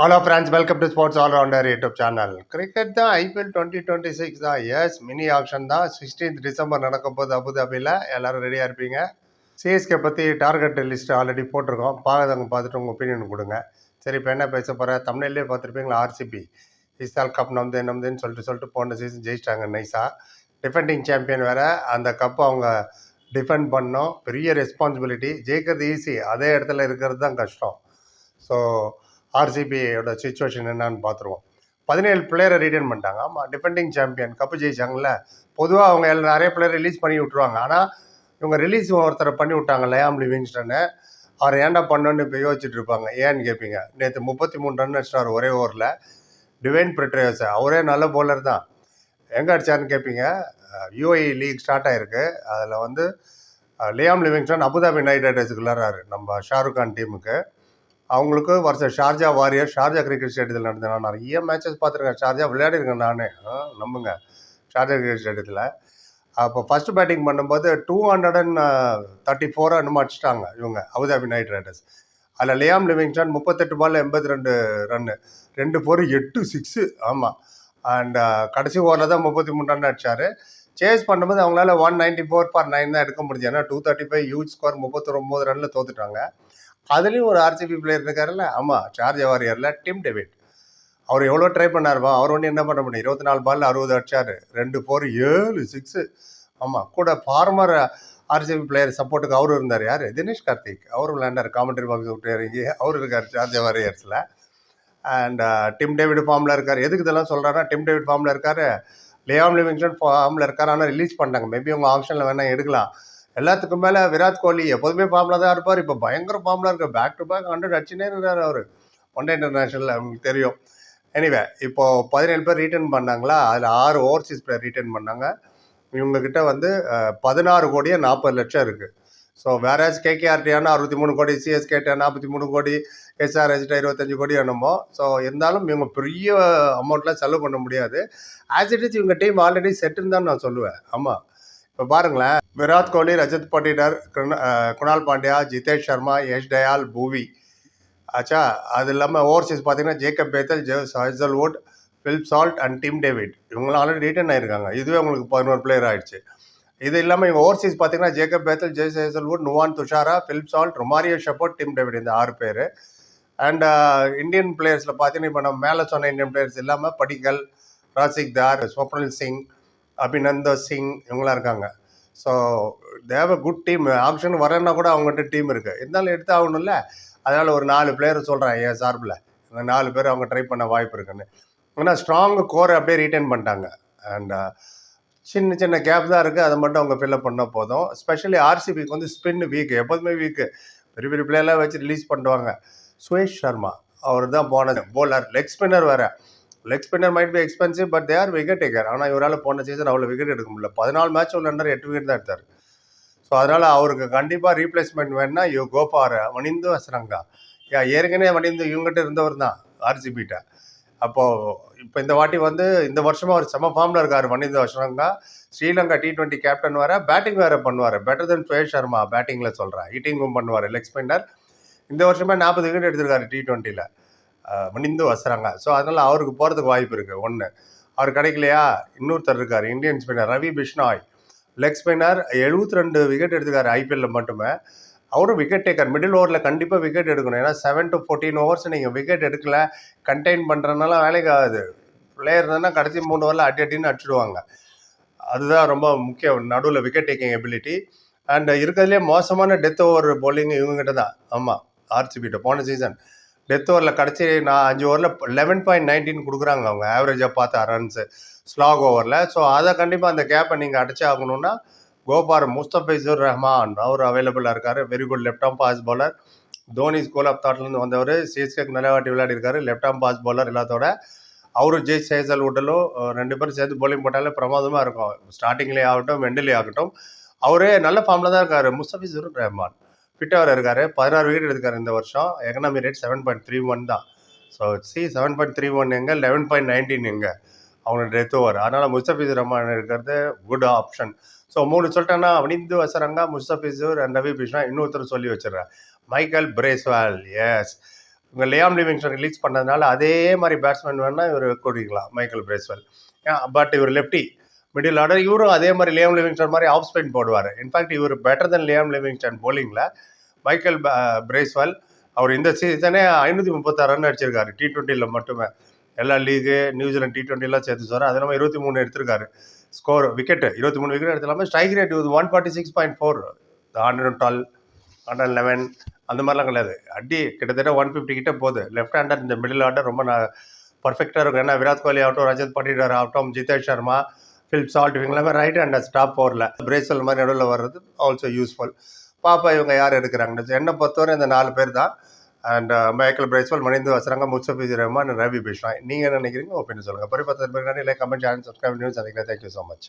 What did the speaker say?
Hello friends welcome to sports allrounder YouTube channel cricket தான் IPL twenty twenty six தான். Yes mini auction தான். Sixteenth December நடக்கும் போது அபுதாபியில் எல்லோரும் ரெடியாக இருப்பீங்க. சிஎஸ்கே பற்றி டார்கெட் லிஸ்ட் ஆல்ரெடி போட்டிருக்கோம். பார்க்காதவங்க பார்த்துட்டு உங்கள் ஒப்பீனியன் கொடுங்க. சரி இப்போ என்ன பேச போகிறேன் தமிழ்லேயே பார்த்துருப்பீங்களா? ஆர்சிபி இஸ்தால் கப் நம்து நம்துன்னு சொல்லிட்டு சொல்லிட்டு போன சீசன் ஜெயிச்சிட்டாங்க நைஸாக டிஃபெண்டிங் சாம்பியன் வேறு. அந்த கப்பை அவங்க டிஃபெண்ட் பண்ணோம். பெரிய ரெஸ்பான்சிபிலிட்டி ஜெயிக்கிறது ஈஸி அதே இடத்துல இருக்கிறது தான் கஷ்டம். ஸோ ஆர்சிபியோட சுச்சுவேஷன் என்னன்னு பார்த்துருவோம். பதினேழு பிளேயரை ரிட்டர்ன் பண்ணிட்டாங்க. ஆமாம் டிஃபெண்டிங் சாம்பியன் கப்பு ஜெயிச்சாங்கல்ல. பொதுவாக அவங்க எல்லாம் நிறைய பிளேயர் ரிலீஸ் பண்ணி விட்ருவாங்க ஆனால் இவங்க ரிலீஸ் ஒருத்தரை பண்ணி விட்டாங்க லயாம் லிவிங்ஸ்டனு அவர் ஏன்டா பண்ணோன்னு இப்போ யோசிச்சுட்டு இருப்பாங்க. ஏன்னு கேட்பீங்க நேற்று முப்பத்தி மூணு ரன் அடிச்சிட்டார் ஒரே ஓவரில் டிவைன் பிரிட்ரேஸ் அவரே நல்ல போலர் தான். எங்கே அடிச்சாருன்னு கேட்பீங்க யூஐ லீக் ஸ்டார்ட் ஆகிருக்கு அதில் வந்து Liam Livingstone Abu Dhabi Knight ரைடர்ஸுக்கு விளாட்றாரு நம்ம ஷாருக் கான் டீமுக்கு. அவங்களுக்கு வருஷம் ஷார்ஜா வாரியர் ஷார்ஜா கிரிக்கெட் ஸ்டேடியத்தில் நடந்தேன். நான் நிறைய மேட்சஸ் பார்த்துருக்கேன். ஷார்ஜா விளையாடிருக்கேன் நானே. ஆ, நம்புங்க. ஷார்ஜா கிரிக்கெட் ஸ்டேடியத்தில் அப்போ ஃபஸ்ட்டு பேட்டிங் பண்ணும்போது two hundred and thirty four என்னமோ அடிச்சிட்டாங்க இவங்க அபுதாபி நைட் ரைடர்ஸ் அதில் லியாம் லிவிங்ஸ்டன் முப்பத்தெட்டு பால் எண்பத்தி ரெண்டு ரன்னு ரெண்டு ஃபோர் எட்டு சிக்ஸு ஆமாம் அண்ட் கடைசி ஓவரில் தான் முப்பத்தி மூணு ரன் அடித்தார் சேஸ் பண்ணும்போது அவங்களால one ninety four for nine தான் எடுக்க முடிஞ்சு ஏன்னா two thirty five huge score முப்பத்தொம்பது ரனில் தோத்துட்டாங்க. அதுலேயும் ஒரு ஆர்சிபி பிளேயர் இருக்காருல்ல? ஆமாம் சார்ஜ் வாரியரில் டிம் டேவிட் அவர் எவ்வளோ ட்ரை பண்ணாருப்பா அவர் ஒன்று என்ன பண்ண முடியும்? இருபத்தி நாலு பால் அறுபது அடிச்சார். ரெண்டு ஃபோர் ஏழு சிக்ஸு ஆமாம் கூட ஃபார்மர் ஆர்சிபி பிளேயர் சப்போர்ட்டுக்கு அவரும் இருந்தார். யார்? தினேஷ் கார்த்திக். அவரும் விளையாண்டார். காமெண்ட்ரி பாக்ஸ் விட்டு இறங்கி அவர் இருக்கார் சார்ஜ் வாரியர்ஸில் அண்ட் டிம் டேவிட் ஃபார்மில் இருக்கார். எதுக்கு இதெல்லாம் சொல்கிறாருன்னா டிம் டேவிட் ஃபார்மில் இருக்கார். லியாம் லிவிங்ஸ்டன் ஃபார்மில் இருக்கார். ஆனால் ரிலீஸ் பண்ணிட்டாங்க. மேபி உங்கள் ஆப்ஷனில் வேணால் எடுக்கலாம். எல்லாத்துக்கும் மேலே விராட் கோலி எப்போதுமே ஃபார்மில் தான் இருப்பார். இப்போ பயங்கர ஃபார்மில் இருக்கார் பேக் டு பேக் ஹண்ட்ரட் அடிச்சுனே இருக்கார் அவர். ஒன் டே இன்டர்நேஷனல் உங்களுக்கு தெரியும். எனிவே இப்போ பதினேழு பேர் ரீட்டர்ன் பண்ணாங்களா? அதில் ஆறு ஓவர்சீஸ் பிளேயர் ரீட்டர்ன் பண்ணாங்க. இவங்கக்கிட்ட வந்து பதினாறு கோடியே நாற்பது லட்சம் இருக்குது ஸோ வேற கேகேஆர்டியான அறுபத்தி மூணு கோடி சிஎஸ்கேட்ட நாற்பத்தி மூணு கோடி எஸ்ஆர்ஹெச்ட இருபத்தஞ்சு கோடி என்னமோ. ஸோ இருந்தாலும் இவங்க பெரிய அமௌண்ட்டில் செலவு பண்ண முடியாது. ஆஸ் இட் இஸ் இவங்க டீம் ஆல்ரெடி செட்டுன்னு தான் நான் சொல்லுவேன். ஆமாம் இப்போ பாருங்களேன். விராட் கோலி ரஜத் பட்டிடர் குணால் பாண்டியா ஜிதேஷ் சர்மா யஷ் டயால் பூவி. ஆச்சா அது இல்லாமல் ஓவர்சீஸ் பார்த்தீங்கன்னா Jacob Bethell J Hazlewood Phillip Salt and Tim David. இவங்களாம் ஆல்ரெடி ரிட்டர்ன் ஆயிருக்காங்க. இதுவே உங்களுக்கு பதினோரு பிளேயர் ஆயிடுச்சு. இது இல்லாமல் இவங்க ஓவர்சீஸ் பார்த்தீங்கன்னா Jacob Bethell Josh Hazlewood Nuwan Thushara Phillip Salt Romario Shepherd Tim David இந்த ஆறு பேர். அண்ட் இந்தியன் பிளேயர்ஸில் பார்த்தீங்கன்னா இப்போ நம்ம மேலே சொன்ன இந்தியன் பிளேயர்ஸ் இல்லாமல் படிக்கல் ராசிக் தார் ஸ்வப்னல் சிங் அபிநந்தர் சிங் இவங்களாம் இருக்காங்க. ஸோ தேவ குட் டீம் ஆப்ஷன் வரேன்னா கூட அவங்ககிட்ட டீம் இருக்குது இருந்தாலும் எடுத்து ஆகணும்ல? அதனால் ஒரு நாலு பிளேயர் சொல்கிறேன் என் சார்பில். அந்த நாலு பேர் அவங்க ட்ரை பண்ண வாய்ப்பு இருக்குன்னு. ஏன்னா ஸ்ட்ராங் கோரை அப்படியே ரீட்டைன் பண்ணிட்டாங்க. அண்ட் uh, சின்ன சின்ன கேப் தான் இருக்குது அதை மட்டும் அவங்க ஃபில்லப் பண்ணால் போதும். ஸ்பெஷலி ஆர்சிபிக்கு வந்து ஸ்பின் வீக்கு எப்போதுமே வீக்கு பெரிய பெரிய பிளேயர்லாம் வச்சு ரிலீஸ் பண்ணுவாங்க. சுரேஷ் சர்மா அவர் தான் போனது போலர் லெக் ஸ்பின்னர் வேறு. Leg spinner might be expensive but they're wicket taker ஆனால் இவரால் போன சீசன் அவ்வளோ விக்கெட் எடுக்க முடியல. பதினாலு மேட்ச் விளையாண்டார் எட்டு விக்கெட் தான் எடுத்தார். ஸோ அதனால் அவருக்கு கண்டிப்பாக ரீப்ளேஸ்மெண்ட் வேணும்னா யூ கோபார் மணிந்து வனிந்து யா ஏற்கனவே மணிந்து இவங்ககிட்ட இருந்தவர் தான் ஆர்சிபிட்ட அப்போது இப்போ இந்த வாட்டி வந்து இந்த வருஷமாக அவர் செம ஃபார்மில் இருக்கார் Wanindu Hasaranga Sri Lanka T twenty captain வேறு பேட்டிங் வேறு பண்ணுவார். பெட்டர் தென் சுயேஷ் சர்மா பேட்டிங்கில் சொல்கிறேன் ஹிட்டிங்கும் பண்ணுவார் லெக் ஸ்பின்னர் இந்த வருஷமே நாற்பது விக்கெட் எடுத்திருக்காரு டி டுவெண்ட்டியில் மணிந்து வசுறாங்க. ஸோ அதனால் அவருக்கு போகிறதுக்கு வாய்ப்பு இருக்குது ஒன்று அவர் கிடைக்கலையா? இன்னொருத்தர் இருக்கார் Indian spinner Ravi Bishnoi. Leg spinner 72 ரெண்டு விக்கெட் எடுத்துக்காரு ஐபிஎல்ல மட்டுமே. அவரும் விக்கெட் டேக்கர் மிடில் ஓவரில் கண்டிப்பாக விக்கெட் எடுக்கணும். ஏன்னா செவன் டு ஃபோர்டீன் ஓவர்ஸ் நீங்கள் விக்கெட் எடுக்கல கண்டெயின் பண்ணுறதுனால வேலைக்கு ஆகுது. பிளேயர் தானே கடைசி மூணு ஓவரில் அடி அடின்னு அடிச்சுடுவாங்க. அதுதான் ரொம்ப முக்கியம் நடுவில் விக்கெட் டேக்கிங் எபிலிட்டி அண்ட் இருக்கிறதுலே மோசமான டெத் ஓவர் போலிங் இவங்ககிட்ட தான் ஆமாம் ஆர்சிபிட்ட போன சீசன் டெத் ஓவரில் கடைசி நான் அஞ்சு ஓவரில் லெவன் பாயிண்ட் நைன்டீன் கொடுக்குறாங்க அவங்க. ஆவரேஜாக பார்த்தா ரன்ஸு ஸ்லாக் ஓவரில் ஸோ அதை கண்டிப்பாக அந்த கேப்பை நீங்கள் அடிச்சே ஆகணும்னா கோபார் முஸ்தபிசூர் ரஹ்மான் அவர் அவைலபிளாக இருக்கார். Very good left arm pace bowler. Dhoni school of தாட்லேருந்து வந்தவர். சிஎஸ்கேக்கு நல்ல வாட்டி லெஃப்ட் ஆம் பாஸ் பாலர் எல்லாத்தோட அவரும் ஜெய் சேசல் உடலும் ரெண்டு பேரும் சேர்த்து போலிங் போட்டாலே பிரமாதமாக இருக்கும். ஸ்டார்டிங்லேயே ஆகட்டும் மெண்டலே ஆகட்டும். அவரே நல்ல ஃபார்மில் தான் இருக்கார். முஸ்தபிசூர் ரஹ்மான். ஃபிட்டாக இருக்காரு. பதினாறு விக்கெட் எடுக்காரு இந்த வருஷம். Economy rate seven point three one தான். So see seven point three one எங்கே லெவன் பாயிண்ட் நைன்டீன் எங்கே? அவங்களோட டெத் ஓவர் அதனால் முஸ்தபிஸ் ரஹ்மான் இருக்கிறது குட் ஆப்ஷன் ஸோ மூணு சொல்லிட்டேன்னா அவனிந்து வசரங்கா முஸ்தபிசூர் அண்ட் ரவி பிஷ்ணா இன்னொருத்தர் சொல்லி வச்சிடுறேன். மைக்கேல் பிரேஸ்வால் எஸ் இவங்க லியாம் லிவிங்ஸ்டன் ரிலீஸ் பண்ணதுனால அதே மாதிரி பேட்ஸ்மேன் வேணால் இவர் கூட்டிக்கலாம் மைக்கேல் பிரேஸ்வால் பட் இவர் லெஃப்டி மிடில் ஆர்டர் இவரும் அதே மாதிரி லியாம் லிவிங்ஸ்டன் மாதிரி ஆஃப் ஸ்பின் போடுவார். இன்ஃபேக்ட் இவர் பெட்டர் தென் லியாம் லிவிங்ஸ்டன் போலிங்கில் மைக்கேல் பிரேஸ்வால் அவர் இந்த சீசனே ஐநூற்றி முப்பத்தாறு ரன் அடிச்சிருக்காரு. டி டுவெண்ட்டியில் மட்டுமே. எல்லா லீகு நியூசிலாந்து டி ட்வெண்ட்டிலாம் சேர்த்து சொல்கிறார் அது இல்லாமல் இருபத்தி மூணு எடுத்திருக்காரு. ஸ்கோர் விக்கெட்டு இருபத்தி மூணு விக்கெட் எடுத்துலாமல் ஸ்ட்ரைக் ரேட் இது one forty six point four hundred twelve hundred eleven அந்த மாதிரிலாம் கிடையாது. அடி கிட்டத்தட்ட ஒன் ஃபிஃப்டி கிட்டே போகுது. லெஃப்ட் ஹேண்டர் இந்த மிடில் ஆர்டர் ரொம்ப நான் பர்ஃபெக்டாக இருக்கும். ஏன்னா விராட் கோலி ஆகட்டும் ரஜத் பட்டிடர் ஆகட்டும் ஜிதேஷ் சர்மா ஃபிலிப் சால்ட் இவங்க எல்லாமே ரைட் ஹேண்ட் ஸ்டாப் பவரில் பிரேசல் மாதிரி நடுவில் வர்றது ஆல்சோ யூஸ்ஃபுல் பாப்பா இவங்க யார் எடுக்கிறாங்கன்னு என்னை பொறுத்தவரை இந்த நாலு பேர் தான். And Michael Bracewell Wanindu Hasaranga Mustafizur Rahman Ravi Bishnoi. நீங்கள் என்ன நினைக்கிறீங்க? ஒப்பீனியன் சொல்லுங்கள் பரிபத்து பேர் கமெண்ட் சேனல் சப்ஸ்கிரைப் நியூஸ் அதிகம் தேங்க்யூ ஸோ மச்